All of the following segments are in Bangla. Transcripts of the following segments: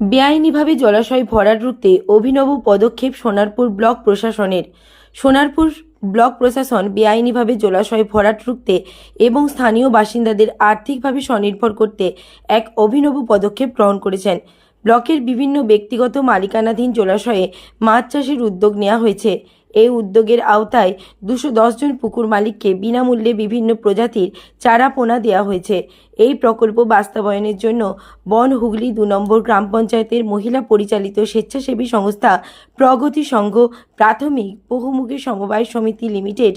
বেআইনিভাবে জলাশয় ভরাট রুখতে অভিনব পদক্ষেপ সোনারপুর ব্লক প্রশাসনের। সোনারপুর ব্লক প্রশাসন বেআইনিভাবে জলাশয় ভরাট রুখতে এবং স্থানীয় বাসিন্দাদের আর্থিকভাবে স্বনির্ভর করতে এক অভিনব পদক্ষেপ গ্রহণ করেছেন। ব্লকের বিভিন্ন ব্যক্তিগত মালিকানাধীন জলাশয়ে মাছ চাষের উদ্যোগ নেওয়া হয়েছে। এই উদ্যোগের আওতায় দুশো জন পুকুর মালিককে বিনামূল্যে বিভিন্ন প্রজাতির চারা পোনা দেওয়া হয়েছে। এই প্রকল্প বাস্তবায়নের জন্য বন হুগলি দু নম্বর গ্রাম পঞ্চায়েতের মহিলা পরিচালিত স্বেচ্ছাসেবী সংস্থা প্রগতি সংঘ প্রাথমিক বহুমুখী সমবায় সমিতি লিমিটেড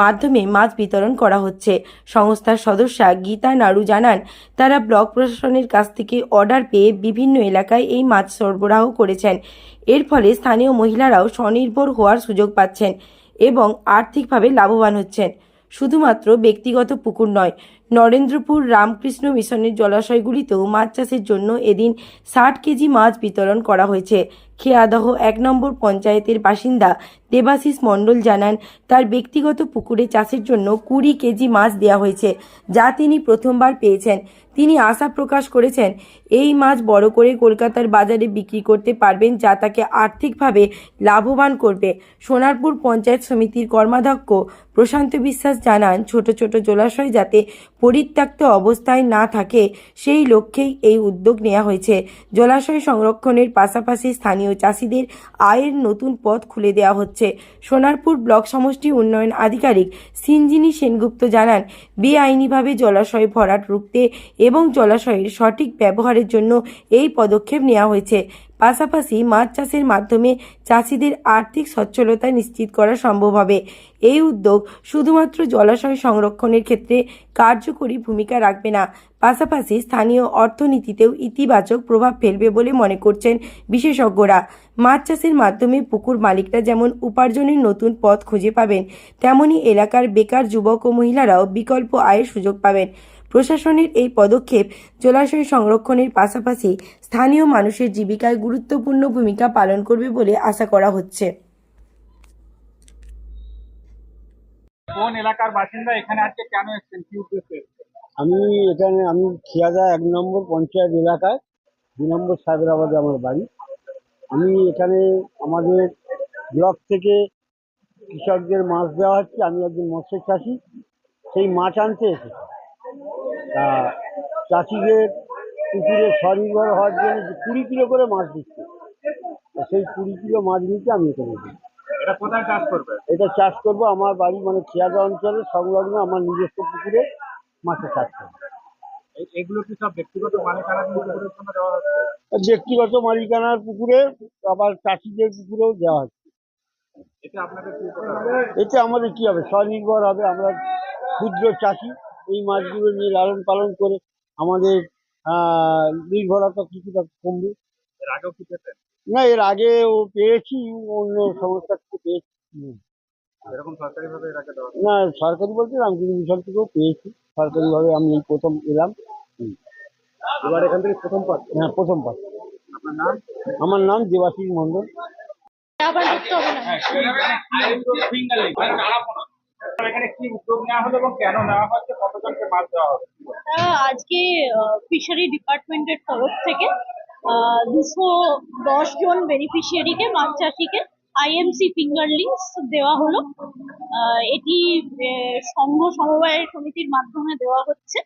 মাধ্যমে মাছ বিতরণ করা হচ্ছে। সংস্থার সদস্যা গীতা নাড়ু জানান, তারা ব্লক প্রশাসনের কাছ থেকে অর্ডার পেয়ে বিভিন্ন এলাকায় এই মাছ সরবরাহ করেছেন। এর ফলে স্থানীয় মহিলারাও স্বনির্ভর হওয়ার সুযোগ পাচ্ছেন এবং আর্থিকভাবে লাভবান হচ্ছেন। শুধুমাত্র ব্যক্তিগত পুকুর নয়, নরেন্দ্রপুর রামকৃষ্ণ মিশনের জলাশয়গুলিতেও মাছ চাষের জন্য এদিন ষাট কেজি মাছ বিতরণ করা হয়েছে। খেয়াদহ এক নম্বর পঞ্চায়েতের বাসিন্দা দেবাশিস মণ্ডল জানান, তার ব্যক্তিগত পুকুরে চাষের জন্য কুড়ি কেজি মাছ দেওয়া হয়েছে, যা তিনি প্রথমবার পেয়েছেন। তিনি আশা প্রকাশ করেছেন, এই মাছ বড় করে কলকাতার বাজারে বিক্রি করতে পারবেন, যা তাকে আর্থিকভাবে লাভবান করবে। সোনারপুর পঞ্চায়েত সমিতির কর্মাধ্যক্ষ প্রশান্ত বিশ্বাস জানান, ছোট ছোট জলাশয় যাতে পরিত্যক্ত অবস্থায় না থাকে, সেই লক্ষ্যেই এই উদ্যোগ নেওয়া হয়েছে। জলাশয় সংরক্ষণের পাশাপাশি স্থানীয় চাষিদের আয়ের নতুন পথ খুলে দেওয়া হচ্ছে। সোনারপুর ব্লক সমষ্টি উন্নয়ন আধিকারিক সিনজিনী সেনগুপ্ত জানান, বেআইনিভাবে জলাশয় ভরাট রুখতে এবং জলাশয়ের সঠিক ব্যবহারের জন্য এই পদক্ষেপ নেওয়া হয়েছে। পাশাপাশি মাছ চাষের মাধ্যমে চাষিদের আর্থিক সচ্ছলতা নিশ্চিত করা সম্ভব হবে। এই উদ্যোগ শুধুমাত্র জলাশয় সংরক্ষণের ক্ষেত্রে কার্যকরী ভূমিকা রাখবে না। পাশাপাশি স্থানীয় অর্থনীতিতেও ইতিবাচক প্রভাব ফেলবে বলে মনে করছেন বিশেষজ্ঞরা। মাছ চাষের মাধ্যমে পুকুর মালিকরা যেমন উপার্জনের নতুন পথ খুঁজে পাবেন, তেমনি এলাকার বেকার যুবক ও মহিলারাও বিকল্প আয়ের সুযোগ পাবেন। প্রশাসনের এই পদক্ষেপ জলাশয় সংরক্ষণের পাশাপাশি স্থানীয় মানুষের জীবিকায় গুরুত্বপূর্ণ ভূমিকা পালন করবে বলে আশা করা হচ্ছে। কোন এলাকার বাসিন্দা এখানে আজকে কেন এসেছেন? কি উদ্দেশ্যে আমি এখানে আমি খিয়াদা এক নম্বর পঞ্চায়েত এলাকায় দু নম্বর সাহেবরাবাদে আমার বাড়ি। আমি এখানে আমাদের ব্লক থেকে কৃষকদের মাছ দেওয়া হচ্ছে আমি একজন মৎস্য চাষি সেই মাছ আনতে এসেছি। চাষিদের পুকুরে স্বনির্ভর হওয়ার জন্য কুড়ি কিলো করে মাছ দিচ্ছে। সেই কুড়ি কিলো মাছ নিতে আমি এখানে এসেছি। এটা কোথায় চাষ করবে? এটা চাষ করব আমার বাড়ি মানে খিয়াদা অঞ্চলে সংলগ্ন আমার নিজস্ব পুকুরে মাছের চাষ করব। এগুলো কি সব ব্যক্তিগত মালিকানা পুকুরের জন্য দেওয়া হচ্ছে? ব্যক্তিগত মালিকানার পুকুরে আবার চাষিদের পুকুরেও দেওয়া হচ্ছে। এতে আপনাদের কি এতে আমাদের কি হবে? স্বনির্ভর হবে আমরা ক্ষুদ্র চাষি। এই মাছগুলো নিয়ে লালন পালন করে আমাদের আহ, নির্ভরতা কিছুটা কমবে। না এর আগে ও পেয়েছি অন্য সংস্থা থেকে পেয়েছি? না সরকারি বলতে রামকৃষ্ণ মিশন থেকেও পেয়েছি। সরকারিভাবে আমি এই প্রথম এলাম। এবার এখান থেকে প্রথম পাচ্ছ হ্যাঁ প্রথম পাঠ। আপনার নাম? আমার নাম দেবাশিস মন্ডল আবার ঢুকতে হবে না। এখানে কি উদ্যোগ নেওয়া হলো এবং কেন নেওয়া হচ্ছে? আজকে ফিশারি ডিপার্টমেন্টের তরফ থেকে দুশো দশ জন বেনিফিশিয়ারিকে মাছ চাষিকে আইএমসি ফিঙ্গারলিংস দেওয়া হলো। এটি সংঘ সমবায় সমিতির মাধ্যমে দেওয়া হচ্ছে।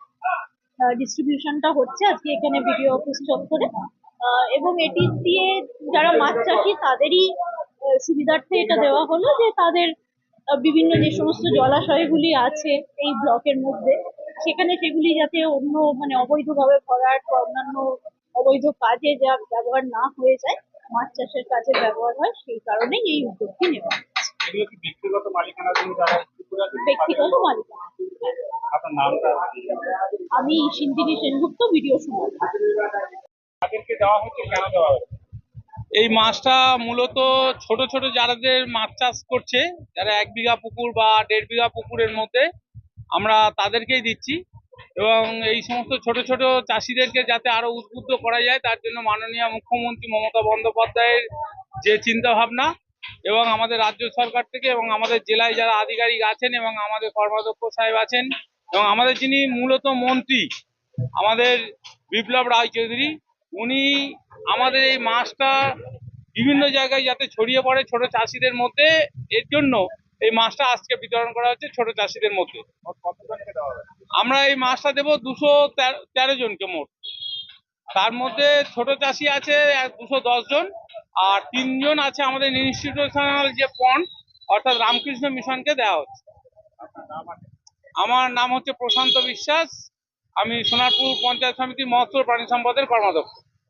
ডিস্ট্রিবিউশনটা হচ্ছে আজকে এখানে ভিডিও অফিস চত্বরে। এবং এটি দিয়ে যারা মাছ চাষি, তাদেরই সুবিধার্থে এটা দেওয়া হলো যে তাদের বিভিন্ন যে সমস্ত জলাশয়গুলি আছে এই ব্লকের মধ্যে সেখানে সেগুলি যাতে অন্য মানে অবৈধভাবে ভরাট বা অন্যান্য অবৈধ কাজে যা ব্যবহার না হয়ে যায় মাছ চাষের কাজে ব্যবহার হয় সেই কারণেই এই উদ্যোগটি নেওয়া এগুলো ব্যক্তিগত মালিকানা। আমি সিন্দিনী সেনগুপ্ত ভিডিও শুনলাম তাদেরকে দেওয়া হচ্ছে কেন দেওয়া হচ্ছে? এই মাছটা মূলত ছোট ছোট যারাদের মাছ চাষ করছে যারা এক বিঘা পুকুর বা দেড় বিঘা পুকুরের মধ্যে আমরা তাদেরকেই দিচ্ছি এবং এই সমস্ত ছোট ছোট চাষিদেরকে যাতে আরও উদ্বুদ্ধ করা যায়, তার জন্য মাননীয় মুখ্যমন্ত্রী মমতা বন্দ্যোপাধ্যায়ের যে চিন্তা ভাবনা এবং আমাদের রাজ্য সরকার থেকে এবং আমাদের জেলায় যারা আধিকারিক আছেন এবং আমাদের কর্মাধ্যক্ষ সাহেব আছেন এবং আমাদের যিনি মূলত মন্ত্রী, আমাদের বিপ্লব রায় চৌধুরী, উনি আমাদের এই মাছটা বিভিন্ন জায়গায় যাতে ছড়িয়ে পড়ে ছোট চাষিদের মধ্যে, এর জন্য এই মাছটা আজকে বিতরণ করা হচ্ছে ছোট চাষিদের মধ্যে। আমরা এই মাছটা দেবো দুশো তেরো জনকে মোট। তার মধ্যে ছোট চাষি আছে দুশো দশ জন, আর তিনজন আছে আমাদের ইনস্টিটিউশনাল যে পন্ড অর্থাৎ রামকৃষ্ণ মিশনকে দেওয়া হচ্ছে। আমার নাম হচ্ছে প্রশান্ত বিশ্বাস। আমি সোনারপুর পঞ্চায়েত সমিতি মহত্তর প্রাণী সম্পদের কর্মাধ্যক্ষ।